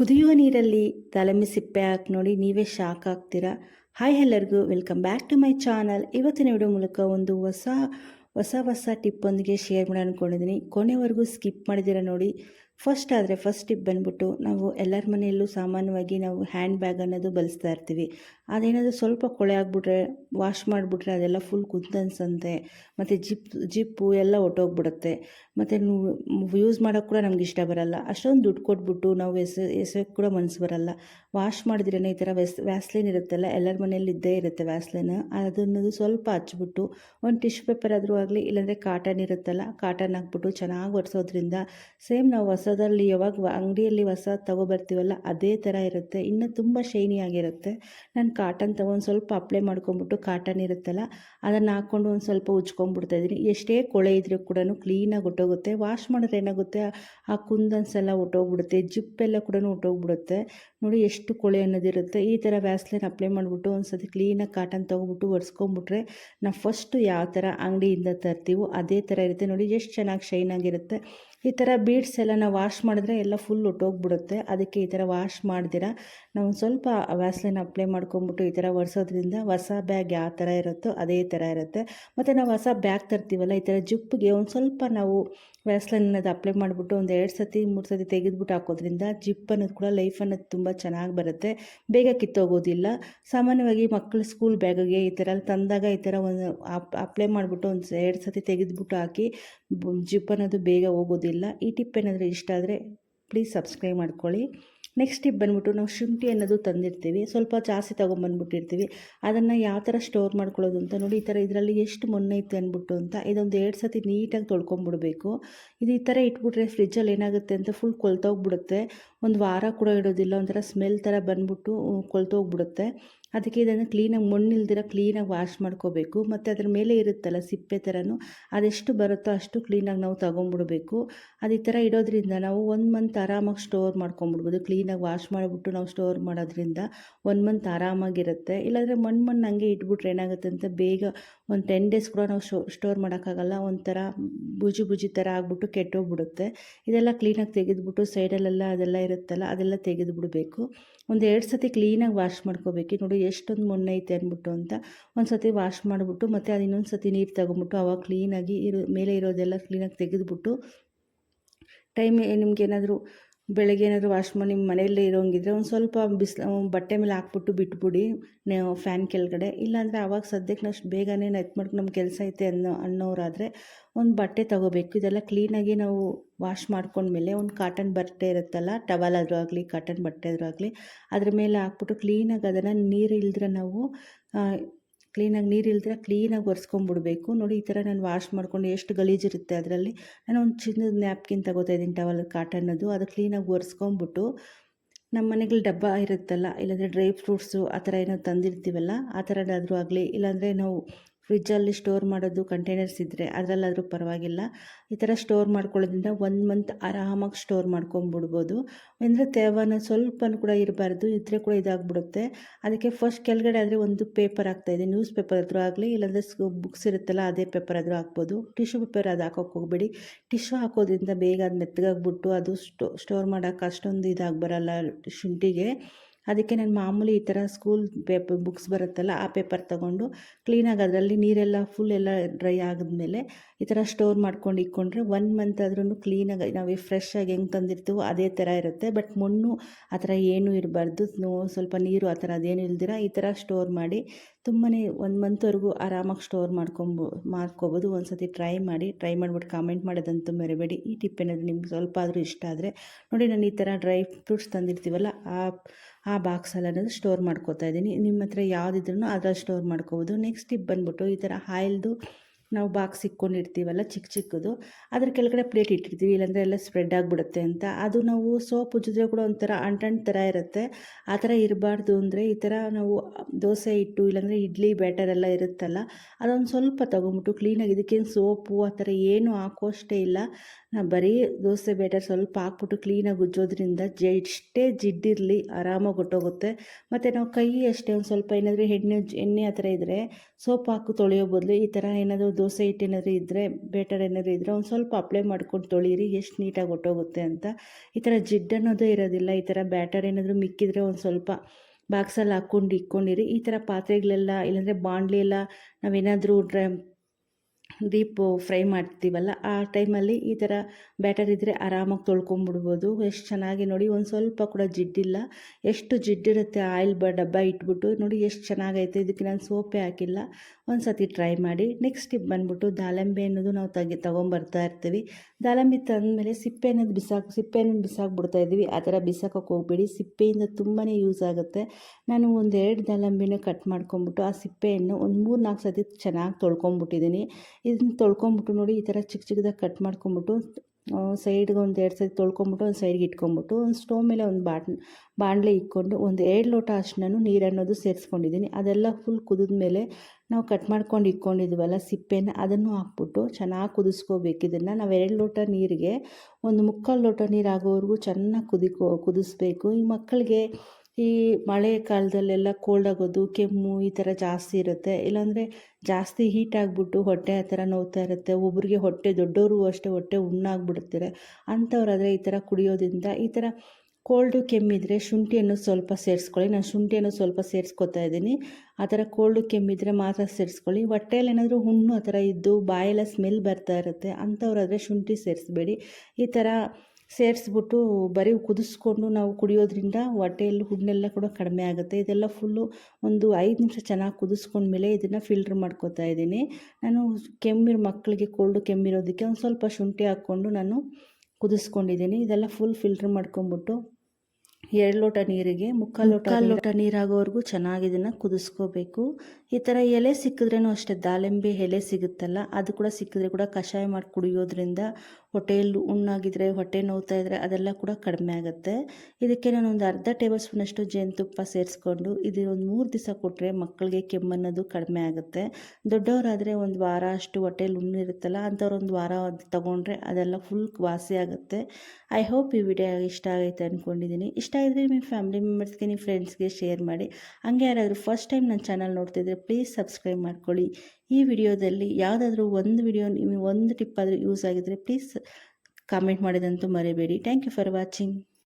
ಕುದಿಯುವ ನೀರಲ್ಲಿ ತಲೆಮೆ ಸಿಪ್ಪೆ ಹಾಕಿ ನೋಡಿ ನೀವೇ ಶಾಕ್ ಆಗ್ತೀರಾ. ಹಾಯ್ ಎಲ್ಲರಿಗೂ welcome back to my channel ಇವತ್ತಿನ ವಿಡಿಯೋ ಮೂಲಕ ಒಂದು ಹೊಸ ಹೊಸ ಹೊಸ ಟಿಪ್ಪೊಂದಿಗೆ ಶೇರ್ ಮಾಡಿ ಅಂದ್ಕೊಂಡಿದ್ದೀನಿ ಕೊನೆವರೆಗೂ ಸ್ಕಿಪ್ ಮಾಡಿದ್ದೀರಾ ನೋಡಿ. ಫಸ್ಟ್ ಆದರೆ ಫಸ್ಟ್ ಟಿಪ್ ಬಂದ್ಬಿಟ್ಟು ನಾವು ಎಲ್ಲರ ಮನೆಯಲ್ಲೂ ಸಾಮಾನ್ಯವಾಗಿ ನಾವು ಹ್ಯಾಂಡ್ ಬ್ಯಾಗ್ ಅನ್ನೋದು ಬಳಸ್ತಾ ಇರ್ತೀವಿ. ಅದೇನಾದರೂ ಸ್ವಲ್ಪ ಕೊಳೆ ಆಗಿಬಿಟ್ರೆ ವಾಶ್ ಮಾಡಿಬಿಟ್ರೆ ಅದೆಲ್ಲ ಫುಲ್ ಕುದ್ದನ್ಸಂತೆ ಮತ್ತು ಜಿಪ್, ಜಿಪ್ಪು ಎಲ್ಲ ಒಟ್ಟೋಗ್ಬಿಡುತ್ತೆ. ಮತ್ತು ಯೂಸ್ ಮಾಡೋಕೆ ಕೂಡ ನಮ್ಗೆ ಇಷ್ಟ ಬರಲ್ಲ. ಅಷ್ಟೊಂದು ದುಡ್ಡು ಕೊಟ್ಬಿಟ್ಟು ನಾವು ಎಸ ಎಸಕ್ಕೆ ಕೂಡ ಮನಸ್ಸು ಬರಲ್ಲ. ವಾಶ್ ಮಾಡಿದ್ರೇ ಈ ಥರ ವೆಸ್ ವ್ಯಾಸ್ಲಿನ್ ಇರುತ್ತಲ್ಲ, ಎಲ್ಲರ ಮನೆಯಲ್ಲಿ ಇದ್ದೇ ಇರುತ್ತೆ ವ್ಯಾಸ್ಲಿನ್. ಅದನ್ನದು ಸ್ವಲ್ಪ ಹಚ್ಬಿಟ್ಟು ಒಂದು ಟಿಶ್ಯೂ ಪೇಪರ್ ಆದರೂ ಆಗಲಿ, ಇಲ್ಲಾಂದರೆ ಕಾಟನ್ ಇರುತ್ತಲ್ಲ ಕಾಟನ್ ಹಾಕ್ಬಿಟ್ಟು ಚೆನ್ನಾಗಿ ಒರೆಸೋದ್ರಿಂದ ಸೇಮ್ ನಾವು ಹೊಸದಲ್ಲಿ ಯಾವಾಗ ಅಂಗಡಿಯಲ್ಲಿ ಹೊಸ ತೊಗೊಬರ್ತೀವಲ್ಲ ಅದೇ ಥರ ಇರುತ್ತೆ. ಇನ್ನು ತುಂಬ ಶೈನಿಯಾಗಿರುತ್ತೆ ನಾನು ಕಾಟನ್ ತೊಗೊಂಡು ಸ್ವಲ್ಪ ಅಪ್ಲೈ ಮಾಡ್ಕೊಂಬಿಟ್ಟು ಕಾಟನ್ ಇರುತ್ತಲ್ಲ, ಅದನ್ನು ಹಾಕ್ಕೊಂಡು ಒಂದು ಸ್ವಲ್ಪ ಉಜ್ಕೊಂಡ್ಬಿಡ್ತಾ ಇದ್ದೀನಿ. ಎಷ್ಟೇ ಕೊಳೆ ಇದ್ರೂ ಕೂಡ ಕ್ಲೀನಾಗಿ ಹೊಟ್ಟೋಗುತ್ತೆ. ವಾಶ್ ಮಾಡಿದ್ರೆ ಏನಾಗುತ್ತೆ? ಆ ಕುಂದನ್ಸ್ ಎಲ್ಲ ಹೊಟ್ಟೋಗ್ಬಿಡುತ್ತೆ. ಜಿಪ್ಪೆಲ್ಲ ಕೂಡ ಹೊಟ್ಟೋಗ್ಬಿಡುತ್ತೆ. ನೋಡಿ ಎಷ್ಟು ಕೊಳೆ ಅನ್ನೋದಿರುತ್ತೆ ಈ ಥರ ವ್ಯಾಸ್ಲೈನ್ ಅಪ್ಲೈ ಮಾಡಿಬಿಟ್ಟು ಒಂದು ಸತಿ ಕ್ಲೀನಾಗಿ ಕಾಟನ್ ತೊಗೊಬಿಟ್ಟು ಒರೆಸ್ಕೊಂಬಿಟ್ರೆ ನಾವು ಫಸ್ಟು ಯಾವ ಥರ ಅಂಗಡಿಯಿಂದ ತರ್ತೀವೋ ಅದೇ ಥರ ಇರುತ್ತೆ. ನೋಡಿ, ಎಷ್ಟು ಚೆನ್ನಾಗಿ ಶೈನಾಗಿರುತ್ತೆ ಈ ಥರ ಬೀಡ್ಸ್ ಎಲ್ಲ ನಾವು ವಾಶ್ ಮಾಡಿದ್ರೆ ಎಲ್ಲ ಫುಲ್ ಹೊಟ್ಟೋಗ್ಬಿಡುತ್ತೆ ಅದಕ್ಕೆ ಈ ಥರ ವಾಶ್ ಮಾಡ್ದಿರ ನಾವು ಸ್ವಲ್ಪ ವ್ಯಾಸ್ಲೈನ್ ಅಪ್ಲೈ ಮಾಡ್ಕೊಂಬಿಟ್ಟು ಈ ಥರ ಒರೆಸೋದ್ರಿಂದ ಹೊಸ ಬ್ಯಾಗ್ ಯಾವ ಥರ ಇರುತ್ತೋ ಅದೇ ಥರ ಇರುತ್ತೆ. ಮತ್ತು ನಾವು ಹೊಸ ಬ್ಯಾಗ್ ತರ್ತೀವಲ್ಲ, ಈ ಥರ ಜಿಪ್ಪಿಗೆ ಒಂದು ಸ್ವಲ್ಪ ನಾವು ವ್ಯಾಸ್ಲೈನ್ ಅನ್ನೋದು ಅಪ್ಲೈ ಮಾಡಿಬಿಟ್ಟು ಒಂದು ಎರಡು ಸತಿ, ಮೂರು ಸತಿ ತೆಗೆದ್ಬಿಟ್ಟು ಹಾಕೋದ್ರಿಂದ ಜಿಪ್ ಅನ್ನೋದು ಕೂಡ ಲೈಫ್ ಅನ್ನೋದು ತುಂಬ ಚೆನ್ನಾಗಿ ಬರುತ್ತೆ. ಬೇಗ ಕಿತ್ತೋಗೋದಿಲ್ಲ. ಸಾಮಾನ್ಯವಾಗಿ ಮಕ್ಕಳು ಸ್ಕೂಲ್ ಬ್ಯಾಗಿಗೆ ಈ ಥರ ತಂದಾಗ ಈ ಥರ ಒಂದು ಅಪ್ಲೈ ಮಾಡಿಬಿಟ್ಟು ಒಂದು ಎರಡು ಸತಿ ತೆಗೆದ್ಬಿಟ್ಟು ಹಾಕಿ ಜಿಪ್ ಅನ್ನೋದು ಬೇಗ ಹೋಗೋದಿಲ್ಲ. ಈ ಟಿಪ್ ಏನಾದರೂ ಇಷ್ಟ ಆದರೆ ಪ್ಲೀಸ್ ಸಬ್ಸ್ಕ್ರೈಬ್ ಮಾಡ್ಕೊಳ್ಳಿ. ನೆಕ್ಸ್ಟ್ ಟಿಪ್ ಬಂದ್ಬಿಟ್ಟು ನಾವು ಶುಂಠಿ ಅನ್ನೋದು ತಂದಿರ್ತೀವಿ. ಸ್ವಲ್ಪ ಜಾಸ್ತಿ ತೊಗೊಂಬಂದ್ಬಿಟ್ಟಿರ್ತೀವಿ. ಅದನ್ನು ಯಾವ ಥರ ಸ್ಟೋರ್ ಮಾಡ್ಕೊಳ್ಳೋದು ಅಂತ ನೋಡಿ, ಈ ಥರ ಇದರಲ್ಲಿ ಎಷ್ಟು ಮೊನ್ನೆ ಇತ್ತು ಅಂದ್ಬಿಟ್ಟು ಅಂತ ಇದೊಂದು ಎರಡು ಸತಿ ನೀಟಾಗಿ ತೊಳ್ಕೊಂಬಿಡ್ಬೇಕು. ಇದು ಈ ಥರ ಇಟ್ಬಿಟ್ರೆ ಫ್ರಿಜ್ಜಲ್ಲಿ ಏನಾಗುತ್ತೆ ಅಂತ ಫುಲ್ ಕೊಳ್ತೋಗ್ಬಿಡುತ್ತೆ ಒಂದು ವಾರ ಕೂಡ ಇಡೋದಿಲ್ಲ, ಒಂಥರ ಸ್ಮೆಲ್ ಥರ ಬಂದ್ಬಿಟ್ಟು ಕೊಳ್ತೋಗ್ಬಿಡುತ್ತೆ. ಅದಕ್ಕೆ ಇದನ್ನು ಕ್ಲೀನಾಗಿ ಮಣ್ಣಿಲ್ದಿರ ಕ್ಲೀನಾಗಿ ವಾಶ್ ಮಾಡ್ಕೋಬೇಕು. ಮತ್ತು ಅದ್ರ ಮೇಲೆ ಇರುತ್ತಲ್ಲ ಸಿಪ್ಪೆ ಥರನೂ, ಅದೆಷ್ಟು ಬರುತ್ತೋ ಅಷ್ಟು ಕ್ಲೀನಾಗಿ ನಾವು ತೊಗೊಂಬಿಡ್ಬೇಕು ಅದು ಈ ಥರ ಇಡೋದ್ರಿಂದ ನಾವು ಒಂದು ಮಂತ್ ಆರಾಮಾಗಿ ಸ್ಟೋರ್ ಮಾಡ್ಕೊಂಬಿಡ್ಬೋದು ಕ್ಲೀನಾಗಿ ವಾಶ್ ಮಾಡಿಬಿಟ್ಟು ನಾವು ಸ್ಟೋರ್ ಮಾಡೋದ್ರಿಂದ ಒಂದು ಮಂತ್ ಆರಾಮಾಗಿರುತ್ತೆ. ಇಲ್ಲಾಂದರೆ ಮಣ್ಣು ಮಣ್ಣು ಹಂಗೆ ಇಟ್ಬಿಟ್ರೆ ಏನಾಗುತ್ತೆ ಅಂತ ಬೇಗ ಒಂದು ಟೆನ್ ಡೇಸ್ ಕೂಡ ನಾವು ಶೋ ಸ್ಟೋರ್ ಮಾಡೋಕ್ಕಾಗಲ್ಲ. ಒಂಥರ ಬುಜಿ ಬುಜಿ ಥರ ಆಗ್ಬಿಟ್ಟು ಕೆಟ್ಟೋಗ್ಬಿಡುತ್ತೆ. ಇದೆಲ್ಲ ಕ್ಲೀನಾಗಿ ತೆಗೆದುಬಿಟ್ಟು ಸೈಡಲ್ಲೆಲ್ಲ ಅದೆಲ್ಲ ಇರುತ್ತಲ್ಲ, ಅದೆಲ್ಲ ತೆಗೆದುಬಿಡಬೇಕು ಒಂದು ಎರಡು ಸತಿ ಕ್ಲೀನಾಗಿ ವಾಶ್ ಮಾಡ್ಕೋಬೇಕು. ನೋಡಿ, ಎಷ್ಟೊಂದು ಮೊನ್ನೆ ಐತೆ ಅಂದ್ಬಿಟ್ಟು ಅಂತ. ಒಂದು ಸತಿ ವಾಶ್ ಮಾಡಿಬಿಟ್ಟು, ಮತ್ತು ಅದು ಇನ್ನೊಂದು ಸತಿ ನೀರು ತಗೊಂಬಿಟ್ಟು ಅವಾಗ ಕ್ಲೀನಾಗಿ ಇರೋ, ಮೇಲೆ ಇರೋದೆಲ್ಲ ಕ್ಲೀನಾಗಿ ತೆಗೆದುಬಿಟ್ಟು ಟೈಮ್ ನಿಮ್ಗೆ ಏನಾದರೂ ಬೆಳಗ್ಗೆ ಏನಾದರೂ ವಾಶ್ ಮಾಡಿ ನಿಮ್ಮ ಮನೆಯಲ್ಲೇ ಇರೋಂಗಿದ್ರೆ ಒಂದು ಸ್ವಲ್ಪ ಬಿಸಿಲು ಬಟ್ಟೆ ಮೇಲೆ ಹಾಕ್ಬಿಟ್ಟು ಬಿಟ್ಬಿಡಿ. ಫ್ಯಾನ್ ಕೆಳಗಡೆ. ಇಲ್ಲಾಂದರೆ ಆವಾಗ ಸದ್ಯಕ್ಕೆ ನಷ್ಟು ಬೇಗನೆ ಎತ್ ಮಾಡ್ಕೊಂಡು ನಮ್ಮ ಕೆಲಸ ಐತೆ ಅನ್ನೋ, ಅನ್ನೋರಾದರೆ ಒಂದು ಬಟ್ಟೆ ತಗೋಬೇಕು. ಇದೆಲ್ಲ ಕ್ಲೀನಾಗಿ ನಾವು ವಾಶ್ ಮಾಡ್ಕೊಂಡ್ಮೇಲೆ ಒಂದು ಕಾಟನ್ ಬಟ್ಟೆ ಇರುತ್ತಲ್ಲ ಟವಲ್ ಆದರೂ ಆಗಲಿ ಕಾಟನ್ ಬಟ್ಟೆ ಆದರೂ ಆಗಲಿ ಅದ್ರ ಮೇಲೆ ಹಾಕ್ಬಿಟ್ಟು ಕ್ಲೀನಾಗಿ ಅದನ್ನು ನೀರು ಇಲ್ದ್ರೆ ನಾವು ಕ್ಲೀನಾಗಿ ನೀರು ಇಲ್ದಿರ ಕ್ಲೀನಾಗಿ ಒರೆಸ್ಕೊಂಬಿಡ್ಬೇಕು. ನೋಡಿ, ಈ ಥರ ನಾನು ವಾಶ್ ಮಾಡ್ಕೊಂಡು ಎಷ್ಟು ಗಲೀಜಿರುತ್ತೆ ಅದರಲ್ಲಿ. ನಾನು ಒಂದು ಚಿನ್ನದ ನ್ಯಾಪ್ಕಿನ್ ತಗೋತಾ ಇದ್ದೀನಿ ಟವಲ್ ಕಾಟನ್ನದು ಅದು. ಕ್ಲೀನಾಗಿ ಒರೆಸ್ಕೊಂಬಿಟ್ಟು ನಮ್ಮ ಮನೆಗಳು ಡಬ್ಬ ಇರುತ್ತಲ್ಲ, ಇಲ್ಲಾಂದರೆ ಡ್ರೈ ಫ್ರೂಟ್ಸು ಆ ಥರ ಏನೋ ತಂದಿರ್ತೀವಲ್ಲ, ಆ ಥರದಾದರೂ ಆಗಲಿ, ಇಲ್ಲಾಂದರೆ ನಾವು ಫ್ರಿಜ್ಜಲ್ಲಿ ಸ್ಟೋರ್ ಮಾಡೋದು, ಕಂಟೈನರ್ಸ್ ಇದ್ದರೆ ಅದರಲ್ಲಾದರೂ ಪರವಾಗಿಲ್ಲ. ಈ ಥರ ಸ್ಟೋರ್ ಮಾಡ್ಕೊಳ್ಳೋದ್ರಿಂದ ಒಂದು ಮಂತ್ ಆರಾಮಾಗಿ ಸ್ಟೋರ್ ಮಾಡ್ಕೊಂಬಿಡ್ಬೋದು. ಅಂದರೆ ತೇವನ ಸ್ವಲ್ಪನೂ ಕೂಡ ಇರಬಾರ್ದು ಇದ್ದರೆ ಕೂಡ ಇದಾಗ್ಬಿಡುತ್ತೆ. ಅದಕ್ಕೆ ಫಸ್ಟ್ ಕೆಳಗಡೆ ಆದರೆ ಒಂದು ಪೇಪರ್ ಹಾಕ್ತಾಯಿದೆ ನ್ಯೂಸ್ ಪೇಪರ್ ಆದರೂ ಆಗಲಿ, ಇಲ್ಲಾಂದರೆ ಬುಕ್ಸ್ ಇರುತ್ತಲ್ಲ ಅದೇ ಪೇಪರ್ ಆದರೂ ಹಾಕ್ಬೋದು. ಟಿಶ್ಯೂ ಪೇಪರ್ ಅದು ಹಾಕೋಕೆ ಹೋಗ್ಬೇಡಿ. ಟಿಶ್ಯೂ ಹಾಕೋದ್ರಿಂದ ಬೇಗ ಅದು ಮೆತ್ತಗಾಗ್ಬಿಟ್ಟು ಅದು ಸ್ಟೋ, ಸ್ಟೋರ್ ಮಾಡೋಕ್ಕೆ ಅಷ್ಟೊಂದು ಇದಾಗಿ ಬರಲ್ಲ ಶುಂಠಿಗೆ. ಅದಕ್ಕೆ ನಾನು ಮಾಮೂಲಿ ಈ ಥರ ಸ್ಕೂಲ್ ಪೇಪರ್ ಬುಕ್ಸ್ ಬರುತ್ತಲ್ಲ ಆ ಪೇಪರ್ ತೊಗೊಂಡು ಕ್ಲೀನಾಗಿ ಅದರಲ್ಲಿ ನೀರೆಲ್ಲ ಫುಲ್ ಎಲ್ಲ ಡ್ರೈ ಆಗಿದ್ಮೇಲೆ ಈ ಥರ ಸ್ಟೋರ್ ಮಾಡ್ಕೊಂಡು ಇಟ್ಕೊಂಡ್ರೆ ಒನ್ ಮಂತ್ ಆದ್ರೂ ಕ್ಲೀನಾಗಿ ನಾವು ಫ್ರೆಶ್ ಆಗಿ ಹೆಂಗೆ ತಂದಿರ್ತೀವೋ ಅದೇ ಥರ ಇರುತ್ತೆ. ಬಟ್ ಮಣ್ಣು ಆ ಥರ ಏನೂ ಇರಬಾರ್ದು. ಸ್ವಲ್ಪ ನೀರು ಆ ಥರ ಅದೇನು ಇಲ್ದಿರ ಈ ಥರ ಸ್ಟೋರ್ ಮಾಡಿ ತುಂಬಾ ಒಂದು ಮಂತ್ವರೆಗೂ ಆರಾಮಾಗಿ ಸ್ಟೋರ್ ಮಾಡ್ಕೊಂಬೋ, ಮಾಡ್ಕೋಬೋದು. ಒಂದು ಸತಿ ಟ್ರೈ ಮಾಡಿ, ಟ್ರೈ ಮಾಡಿಬಿಟ್ಟು ಕಾಮೆಂಟ್ ಮಾಡೋದಂತೂ ಮರಿಬೇಡಿ. ಈ ಟಿಪ್ ಏನಾದರೂ ನಿಮ್ಗೆ ಸ್ವಲ್ಪ ಆದರೂ ಇಷ್ಟ ಆದರೆ ನೋಡಿ, ನಾನು ಈ ಥರ ಡ್ರೈ ಫ್ರೂಟ್ಸ್ ತಂದಿರ್ತೀವಲ್ಲ ಆ ಬಾಕ್ಸಲ್ಲಿ ಅನ್ನೋದು ಸ್ಟೋರ್ ಮಾಡ್ಕೋತಾ ಇದ್ದೀನಿ. ನಿಮ್ಮ ಹತ್ರ ಯಾವುದಿದ್ರೂ ಅದ್ರಲ್ಲಿ ಸ್ಟೋರ್ ಮಾಡ್ಕೋಬೋದು. ನೆಕ್ಸ್ಟ್ ಟಿಪ್ ಬಂದ್ಬಿಟ್ಟು ಈ ಥರ ಆಯಿಲ್ದು ನಾವು ಬಾಕ್ಸ್ ಇಕ್ಕೊಂಡಿರ್ತೀವಲ್ಲ ಚಿಕ್ಕ ಚಿಕ್ಕದು, ಅದ್ರ ಕೆಳಗಡೆ ಪ್ಲೇಟ್ ಇಟ್ಟಿರ್ತೀವಿ, ಇಲ್ಲಾಂದರೆ ಎಲ್ಲ ಸ್ಪ್ರೆಡ್ ಆಗಿಬಿಡುತ್ತೆ ಅಂತ. ಅದು ನಾವು ಸೋಪ್ ಉಜ್ಜಿದ್ರೆ ಕೂಡ ಒಂಥರ ಅಂಟಂಟ್ ಥರ ಇರುತ್ತೆ. ಆ ಥರ ಇರಬಾರ್ದು ಅಂದರೆ ಈ ಥರ ನಾವು ದೋಸೆ ಇಟ್ಟು, ಇಲ್ಲಾಂದರೆ ಇಡ್ಲಿ ಬ್ಯಾಟರ್ ಎಲ್ಲ ಇರುತ್ತಲ್ಲ, ಅದೊಂದು ಸ್ವಲ್ಪ ತೊಗೊಂಬಿಟ್ಟು ಕ್ಲೀನಾಗಿ ಇದಕ್ಕೇನು ಸೋಪು, ಆ ಥರ ಏನೂ ಹಾಕೋಷ್ಟೇ ಇಲ್ಲ. ನಾ ಬರೀ ದೋಸೆ ಬ್ಯಾಟರ್ ಸ್ವಲ್ಪ ಹಾಕ್ಬಿಟ್ಟು ಕ್ಲೀನಾಗಿ ಉಜ್ಜೋದ್ರಿಂದ ಜ ಎಷ್ಟೇ ಜಿಡ್ಡಿರಲಿ ಆರಾಮಾಗಿ ಹೊಟ್ಟೋಗುತ್ತೆ ಮತ್ತು ನಾವು ಕೈ ಅಷ್ಟೇ ಒಂದು ಸ್ವಲ್ಪ ಏನಾದರೂ ಎಣ್ಣೆ ಎಣ್ಣೆ ಆ ಥರ ಇದ್ದರೆ ಸೋಪ್ ಹಾಕಿ ತೊಳೆಯೋ ಬದಲು ಈ ಥರ ಏನಾದರೂ ದೋಸೆ ಹಿಟ್ಟು ಏನಾದರೂ ಇದ್ದರೆ ಬೇಟರ್ ಏನಾದರೂ ಇದ್ದರೆ ಒಂದು ಸ್ವಲ್ಪ ಅಪ್ಲೈ ಮಾಡ್ಕೊಂಡು ತೊಳೀರಿ, ಎಷ್ಟು ನೀಟಾಗಿ ಹೊಟ್ಟೋಗುತ್ತೆ ಅಂತ. ಈ ಥರ ಜಿಡ್ ಅನ್ನೋದೇ ಇರೋದಿಲ್ಲ. ಈ ಥರ ಬ್ಯಾಟರ್ ಏನಾದರೂ ಮಿಕ್ಕಿದ್ರೆ ಒಂದು ಸ್ವಲ್ಪ ಬಾಕ್ಸಲ್ಲಿ ಹಾಕ್ಕೊಂಡು ಇಟ್ಕೊಂಡಿರಿ. ಈ ಥರ ಪಾತ್ರೆಗಳೆಲ್ಲ, ಇಲ್ಲಾಂದರೆ ಬಾಣಲಿ ಎಲ್ಲ ನಾವೇನಾದರೂ ಡ್ರೈ ಡೀಪ್ ಫ್ರೈ ಮಾಡ್ತೀವಲ್ಲ, ಆ ಟೈಮಲ್ಲಿ ಈ ಥರ ಬ್ಯಾಟರ್ ಇದ್ದರೆ ಆರಾಮಾಗಿ ತೊಳ್ಕೊಂಬಿಡ್ಬೋದು. ಎಷ್ಟು ಚೆನ್ನಾಗಿ ನೋಡಿ, ಒಂದು ಸ್ವಲ್ಪ ಕೂಡ ಜಿಡ್ಡಿಲ್ಲ. ಎಷ್ಟು ಜಿಡ್ಡಿರುತ್ತೆ, ಆಯಿಲ್ ಬ, ಡಬ್ಬ ಇಟ್ಬಿಟ್ಟು ನೋಡಿ, ಎಷ್ಟು ಚೆನ್ನಾಗೈತೆ. ಇದಕ್ಕೆ ನಾನು ಸೋಪೇ ಹಾಕಿಲ್ಲ. ಒಂದು ಸತಿ ಟ್ರೈ ಮಾಡಿ ನೆಕ್ಸ್ಟ್ ಟಿಪ್ ಬಂದ್ಬಿಟ್ಟು ದಾಳಂಬೆ ಅನ್ನೋದು ನಾವು ತೆಗಿ, ತೊಗೊಂಬರ್ತಾ ಇರ್ತೀವಿ. ದಾಳಂಬೆ ತಂದಮೇಲೆ ಸಿಪ್ಪೆ ಅನ್ನೋದು ಬಿಸಾಕಿ, ಸಿಪ್ಪೆ ಅನ್ನೋದು ಬಿಸಾಕ್ಬಿಡ್ತಾ ಇದ್ದೀವಿ. ಆ ಥರ ಬಿಸಾಕೋಕೆ ಹೋಗ್ಬೇಡಿ. ಸಿಪ್ಪೆಯಿಂದ ತುಂಬಾ ಯೂಸ್ ಆಗುತ್ತೆ. ನಾನು ಒಂದೆರಡು ದಾಳಂಬೆನ ಕಟ್ ಮಾಡ್ಕೊಂಬಿಟ್ಟು ಆ ಸಿಪ್ಪೆಯನ್ನು ಒಂದು ಮೂರು ನಾಲ್ಕು ಸತಿ ಚೆನ್ನಾಗಿ ತೊಳ್ಕೊಂಬಿಟ್ಟಿದ್ದೀನಿ ಇದನ್ನ ತೊಳ್ಕೊಂಬಿಟ್ಟು ನೋಡಿ ಈ ಥರ ಚಿಕ್ಕ ಚಿಕ್ಕದಾಗಿ ಕಟ್ ಮಾಡ್ಕೊಂಬಿಟ್ಟು ಸೈಡ್ಗೆ ಒಂದು ಎರಡು ಸೈಡ್ ತೊಳ್ಕೊಂಬಿಟ್ಟು ಒಂದು ಸೈಡ್ಗೆ ಇಟ್ಕೊಂಬಿಟ್ಟು ಒಂದು ಸ್ಟೋವ್ ಮೇಲೆ ಒಂದು ಬಾಟ್ ಬಾಣಲೆ ಇಟ್ಕೊಂಡು ಒಂದು ಎರಡು ಲೋಟ ಅಷ್ಟನ್ನು ನೀರು ಅನ್ನೋದು ಸೇರಿಸ್ಕೊಂಡಿದ್ದೀನಿ. ಅದೆಲ್ಲ ಫುಲ್ ಕುದಿದ ಮೇಲೆ ನಾವು ಕಟ್ ಮಾಡ್ಕೊಂಡು ಇಟ್ಕೊಂಡಿದ್ವಲ್ಲ ಸಿಪ್ಪೆನ, ಅದನ್ನು ಹಾಕ್ಬಿಟ್ಟು ಚೆನ್ನಾಗಿ ಕುದಿಸ್ಕೋಬೇಕು. ಇದನ್ನು ನಾವು ಎರಡು ಲೋಟ ನೀರಿಗೆ ಒಂದು ಮುಕ್ಕಾಲು ಲೋಟ ನೀರು ಆಗೋವರೆಗೂ ಚೆನ್ನಾಗಿ ಕುದಿಕೋ, ಕುದಿಸ್ಬೇಕು. ಈ ಮಕ್ಕಳಿಗೆ ಈ ಮಳೆ ಕಾಲದಲ್ಲೆಲ್ಲ ಕೋಲ್ಡ್ ಆಗೋದು, ಕೆಮ್ಮು ಈ ಥರ ಜಾಸ್ತಿ ಇರುತ್ತೆ. ಇಲ್ಲಾಂದರೆ ಜಾಸ್ತಿ ಹೀಟ್ ಆಗಿಬಿಟ್ಟು ಹೊಟ್ಟೆ ಆ ಥರ ನೋವ್ತಾ ಇರುತ್ತೆ. ಒಬ್ಬರಿಗೆ ಹೊಟ್ಟೆ ದೊಡ್ಡವರು ಅಷ್ಟೇ ಹೊಟ್ಟೆ ಉಣ್ಣಾಗ್ಬಿಡ್ತಾರೆ ಅಂಥವ್ರಾದರೆ ಈ ಥರ ಕುಡಿಯೋದ್ರಿಂದ ಈ ಥರ ಕೋಲ್ಡು ಕೆಮ್ಮಿದ್ರೆ ಶುಂಠಿಯನ್ನು ಸ್ವಲ್ಪ ಸೇರಿಸ್ಕೊಳ್ಳಿ. ನಾನು ಶುಂಠಿಯನ್ನು ಸ್ವಲ್ಪ ಸೇರಿಸ್ಕೊತಾ ಇದ್ದೀನಿ. ಆ ಥರ ಕೋಲ್ಡು ಕೆಮ್ಮಿದ್ರೆ ಮಾತ್ರ ಸೇರಿಸ್ಕೊಳ್ಳಿ. ಹೊಟ್ಟೆಯಲ್ಲಿ ಏನಾದರೂ ಹುಣ್ಣು ಆ ಥರ ಇದ್ದು, ಬಾಯೆಲ್ಲ ಸ್ಮೆಲ್ ಬರ್ತಾ ಇರುತ್ತೆ. ಅಂಥವ್ರಾದರೆ ಶುಂಠಿ ಸೇರಿಸ್ಬೇಡಿ. ಈ ಥರ ಸೇರಿಸ್ಬಿಟ್ಟು ಬರೀ ಕುದಿಸ್ಕೊಂಡು ನಾವು ಕುಡಿಯೋದ್ರಿಂದ ಹೊಟ್ಟೆಯಲ್ಲಿ ಹುಣ್ಣೆಲ್ಲ ಕೂಡ ಕಡಿಮೆ ಆಗುತ್ತೆ. ಇದೆಲ್ಲ ಫುಲ್ಲು ಒಂದು ಐದು ನಿಮಿಷ ಚೆನ್ನಾಗಿ ಕುದಿಸ್ಕೊಂಡ್ಮೇಲೆ ಇದನ್ನು ಫಿಲ್ಟ್ರ್ ಮಾಡ್ಕೋತಾ ಇದ್ದೀನಿ. ನಾನು ಕೆಮ್ಮಿರೋ ಮಕ್ಕಳಿಗೆ ಕೋಲ್ಡು ಕೆಮ್ಮಿರೋದಕ್ಕೆ ಒಂದು ಸ್ವಲ್ಪ ಶುಂಠಿ ಹಾಕ್ಕೊಂಡು ನಾನು ಕುದಿಸ್ಕೊಂಡಿದ್ದೀನಿ. ಇದೆಲ್ಲ ಫುಲ್ ಫಿಲ್ಟ್ರ್ ಮಾಡ್ಕೊಂಬಿಟ್ಟು ಎರಡು ಲೋಟ ನೀರಿಗೆ ಮುಕ್ಕಾಲು ಲೋಟ ಲೋಟ ನೀರಾಗೋವರೆಗೂ ಚೆನ್ನಾಗಿ ಇದನ್ನು ಕುದಿಸ್ಕೋಬೇಕು. ಈ ಥರ ಎಲೆ ಸಿಕ್ಕಿದ್ರೂ ಅಷ್ಟೇ ದಾಳಿಂಬೆ ಎಲೆ ಸಿಗುತ್ತಲ್ಲ ಅದು ಕೂಡ ಸಿಕ್ಕಿದ್ರೆ ಕೂಡ ಕಷಾಯ ಮಾಡಿ ಕುಡಿಯೋದ್ರಿಂದ ಹೊಟ್ಟೆಯಲ್ಲಿ ಉಣ್ಣಾಗಿದ್ರೆ, ಹೊಟ್ಟೆ ನೋವ್ತಾ ಇದ್ದರೆ ಅದೆಲ್ಲ ಕೂಡ ಕಡಿಮೆ ಆಗುತ್ತೆ. ಇದಕ್ಕೆ ನಾನು ಒಂದು ಅರ್ಧ ಟೇಬಲ್ ಸ್ಪೂನಷ್ಟು ಜೇನುತುಪ್ಪ ಸೇರಿಸ್ಕೊಂಡು ಇದು ಒಂದು ಮೂರು ದಿವಸ ಕೊಟ್ಟರೆ ಮಕ್ಕಳಿಗೆ ಕೆಮ್ಮನ್ನೋದು ಕಡಿಮೆ ಆಗುತ್ತೆ. ದೊಡ್ಡವರಾದರೆ ಒಂದು ವಾರ ಅಷ್ಟು ಹೊಟ್ಟೆಯಲ್ಲಿ ಹುಣ್ಣಿರುತ್ತಲ್ಲ ಅಂಥವ್ರು ಒಂದು ವಾರ ತೊಗೊಂಡ್ರೆ ಅದೆಲ್ಲ ಫುಲ್ ವಾಸಿ ಆಗುತ್ತೆ. ಐ ಹೋಪ್ ಈ ವಿಡಿಯೋ ಇಷ್ಟ ಆಗೈತೆ ಅಂದ್ಕೊಂಡಿದ್ದೀನಿ ಇಷ್ಟ ಆಗಿದ್ರೆ ನಿಮ್ಮ ಫ್ಯಾಮಿಲಿ ಮೆಂಬರ್ಸ್ಗೆ ನಿಮ್ಮ ಫ್ರೆಂಡ್ಸ್ಗೆ ಶೇರ್ ಮಾಡಿ. ಹಂಗೆ ಯಾರಾದರೂ ಫಸ್ಟ್ ಟೈಮ್ ನನ್ನ ಚಾನಲ್ ನೋಡ್ತಿದ್ರೆ ಪ್ಲೀಸ್ ಸಬ್ಸ್ಕ್ರೈಬ್ ಮಾಡ್ಕೊಳ್ಳಿ. ಈ ವಿಡಿಯೋದಲ್ಲಿ ಯಾವುದಾದ್ರೂ ಒಂದು ವಿಡಿಯೋ ನಿಮಗೆ ಒಂದು ಟಿಪ್ ಆದರೂ ಯೂಸ್ ಆಗಿದರೆ ಪ್ಲೀಸ್ ಕಾಮೆಂಟ್ ಮಾಡೋದಂತೂ ಮರೆಯಬೇಡಿ ಥ್ಯಾಂಕ್ ಯು ಫಾರ್ ವಾಚಿಂಗ್